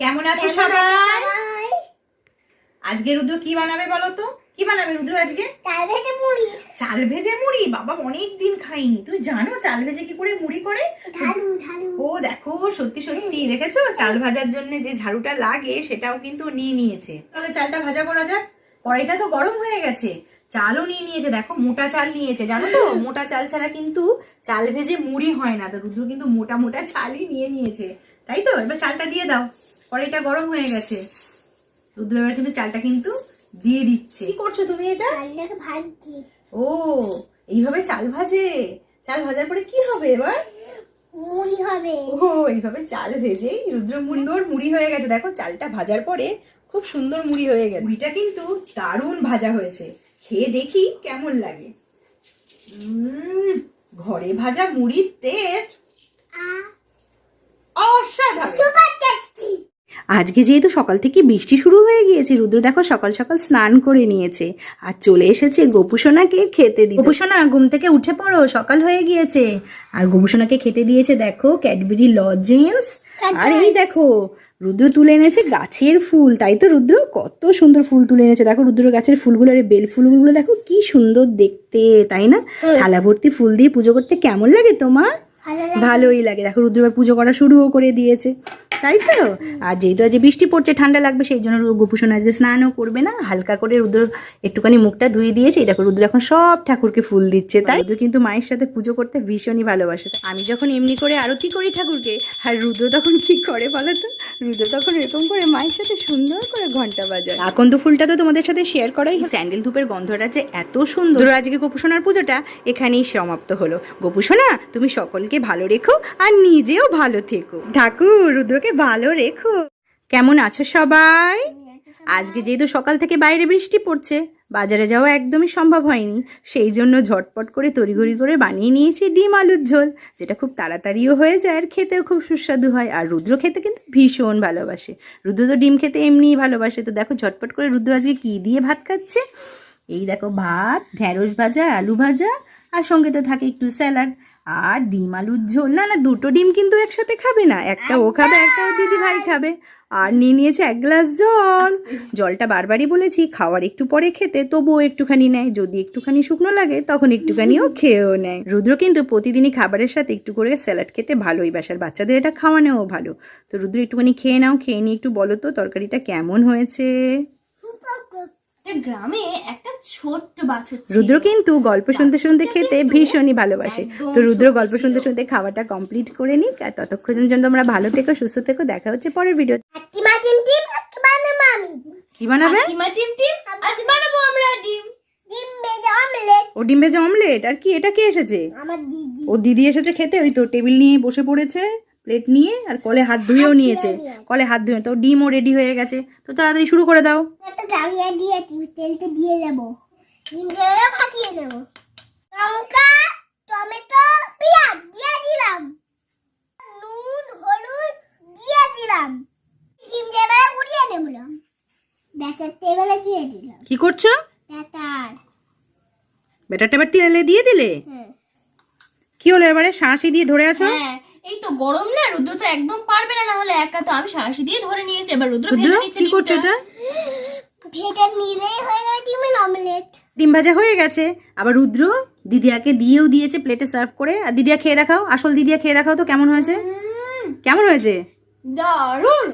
কেমন আছো সবাই? আজকে রুদ্র কি বানাবে বলো তো? কি বানাবে রুদ্র আজকে? চাল ভেজে মুড়ি। চাল ভেজে মুড়ি? বাবা অনেক দিন খাইনি। তুই জানো চাল ভেজে কি করে মুড়ি করে? ও দেখো সত্যি সত্যি দেখেছ? চাল ভাজার জন্য যে ঝাড়ুটা লাগে সেটাও কিন্তু নিয়ে নিয়েছে। তাহলে চালটা ভাজা করা যাক। কড়াইটা তো গরম হয়ে গেছে। চালও নিয়ে নিয়েছে। দেখো মোটা চাল নিয়েছে। জানো তো মোটা চাল ছাড়া কিন্তু চাল ভেজে মুড়ি হয় না। তো রুদ্র কিন্তু মোটা মোটা চালই নিয়ে নিয়েছে। তাই তো? এবার চালটা দিয়ে দাও। কড়াইটা গরম হয়ে গেছে। রুদ্র এবার কিন্তু চালটা কিন্তু দিয়ে দিচ্ছে। কি করছ তুমি এটা? ও এইভাবে চাল ভাজে? চাল ভাজার পরে কি হবে এবার? ও এইভাবে চাল ভেজেই রুদ্র মুড়ি হয়ে গেছে। দেখো চালটা ভাজার পরে খুব সুন্দর মুড়ি হয়ে গেছে। মুড়িটা কিন্তু দারুণ ভাজা হয়েছে। খেয়ে দেখি কেমন লাগে। উম, ঘরে ভাজা মুড়ির টেস্ট অসাধারণ। আজকে যেহেতু সকাল থেকে বৃষ্টি শুরু হয়ে গিয়েছে রুদ্র দেখো সকাল সকাল স্নান করে নিয়েছে। আর চলে এসেছে গোপুসোনাকে খেতে দিয়ে গোপুসোনা ঘুম থেকে উঠে পড়ো সকাল হয়ে গিয়েছে। আর গোপুসোনাকে খেতে দিয়েছে দেখো ক্যাডবেরি লজেন্স। আর এই দেখো রুদ্র তুলে এনেছে গাছের ফুল। তাই তো রুদ্র? কত সুন্দর ফুল তুলে এনেছে। দেখো রুদ্র গাছের ফুলগুলো আর বেল ফুলগুলো দেখো কি সুন্দর দেখতে তাই না? থালা ভর্তি ফুল দিয়ে পুজো করতে কেমন লাগে তোমার? ভালোই লাগে। দেখো রুদ্র পুজো করা শুরুও করে দিয়েছে। তাই তো? আর যেহেতু আজ বৃষ্টি পড়ছে ঠান্ডা লাগবে সেই জন্য গোপুসোন আজকে স্নানও করবে না। হালকা করে রুদ্র একটুখানি মুখটা ধুয়ে দিয়েছে। এই দেখো রুদ্র এখন সব ঠাকুরকে ফুল দিচ্ছে তাই? রুদ্র কিন্তু মায়ের সাথে পুজো করতে ভীষণই ভালোবাসে। আমি যখন এমনি করে আরতি করি ঠাকুরকে আর রুদ্র তখন কি করে বলো তো? রুদ্র তখন এরকম করে মায়ের সাথে সুন্দর করে ঘণ্টা বাজায়। আকন্দ ফুলটা তো তোমাদের সাথে শেয়ার করাই স্যান্ডেল ধূপের গন্ধটা যে এত সুন্দর। আজকে গোপুসোনার পুজোটা এখানেই সমাপ্ত হলো। গোপুসোনা তুমি সকলকে ভালো রেখো আর নিজেও ভালো থেকো। ঠাকুর রুদ্রকে ভালো রেখো। কেমন আছো সবাই? আজকে যেহেতু সকাল থেকে বাইরে বৃষ্টি পড়ছে, বাজারে যাওয়া একদমই সম্ভব হয়নি। সেই জন্য ঝটপট করে তড়িঘড়ি করে বানিয়ে নিয়েছি ডিম আলুর ঝোল, যেটা খুব তাড়াতাড়িও হয়ে যায় আর খেতেও খুব সুস্বাদু হয়। আর রুদ্র খেতে কিন্তু ভীষণ ভালোবাসে। রুদ্র তো ডিম খেতে এমনিই ভালোবাসে। তো দেখো ঝটপট করে রুদ্র আজকে কী দিয়ে ভাত খাচ্ছে? এই দেখো ভাত ঢ্যাঁড়স ভাজা, আলু ভাজা, আর সঙ্গে তো থাকে একটু স্যালাড। আর ডিম আলুর ঝোল না না দুটো ডিম কিন্তু একসাথে খাবে না। একটা ও খাবে একটা ও দিদি ভাই খাবে। আর নিয়ে নিয়েছে এক গ্লাস জল। জলটা বারবারই বলেছি খাওয়ার একটু পরে খেতে তবুও একটুখানি নেয়। যদি একটুখানি শুকনো লাগে তখন একটুখানিও খেয়েও নেয়। রুদ্র কিন্তু প্রতিদিনই খাবারের সাথে একটু করে স্যালাড খেতে ভালোই বাসার বাচ্চাদের এটা খাওয়ানোও ভালো। তো রুদ্র একটুখানি খেয়ে নাও খেয়ে নিয়ে একটু বলো তো তরকারিটা কেমন হয়েছে? গ্রামে একটা ছোট্ট বাছুর রুদ্র কিন্তু গল্প শুনতে শুনতে খেতে ভীষণই ভালোবাসে। তো রুদ্র গল্প শুনতে শুনতে খাওয়াটা কমপ্লিট করে নিক আর ততক্ষণের জন্য তোমরা ভালো থেকো সুস্থ থেকো। দেখা হচ্ছে পরের ভিডিও কি বানাবে? আজ আমরা ডিম। ও ডিম ভেজে অমলেট আর কি? এটা কে এসেছে? ও দিদি এসেছে খেতে? ওই তো টেবিল নিয়ে বসে পড়েছে। প্লেট নিয়ে আর কলে হাত ধুয়েও নিয়েছে। কলে হাত ধুয়ে তো ডিমও রেডি হয়ে গেছে। তো তাড়াতাড়ি শুরু করে দাও। দিয়ে তেলতে দিয়ে দেবো। ডিম দিয়ে ফাটিয়ে দেবো। লঙ্কা টমেটো পেঁয়াজ দিয়ে দিলাম। নুন হলুদ দিয়ে দিলাম। ডিম টেবিলে উড়িয়ে নেবলাম ব্যাটার টেবিলে দিয়ে দিলাম। কি করছ? ব্যাটার। বেটার টেবার তেলে দিয়ে দিলে? হ্যাঁ। কি হলো এবারে? শাঁসি দিয়ে ধরে আছো? হ্যাঁ। এই তো গরম না রুদ্র তো একদম পারবে না না হলে একা তো আমি সাহসী দিয়ে ধরে নিয়েছি এবার রুদ্র ভেজে নিচ্ছে কি করছে এটা? ভেজে নিলেই হয়ে গেল ডিমের অমলেট ডিম ভাজা হয়ে গেছে। আবার রুদ্র দিদিয়াকে দিয়েও দিয়েছে প্লেটে সার্ভ করে। আর দিদিয়া খেয়ে দেখাও আসল দিদিয়া খেয়ে দেখাও তো কেমন হয়েছে? কেমন হয়েছে? দারুণ!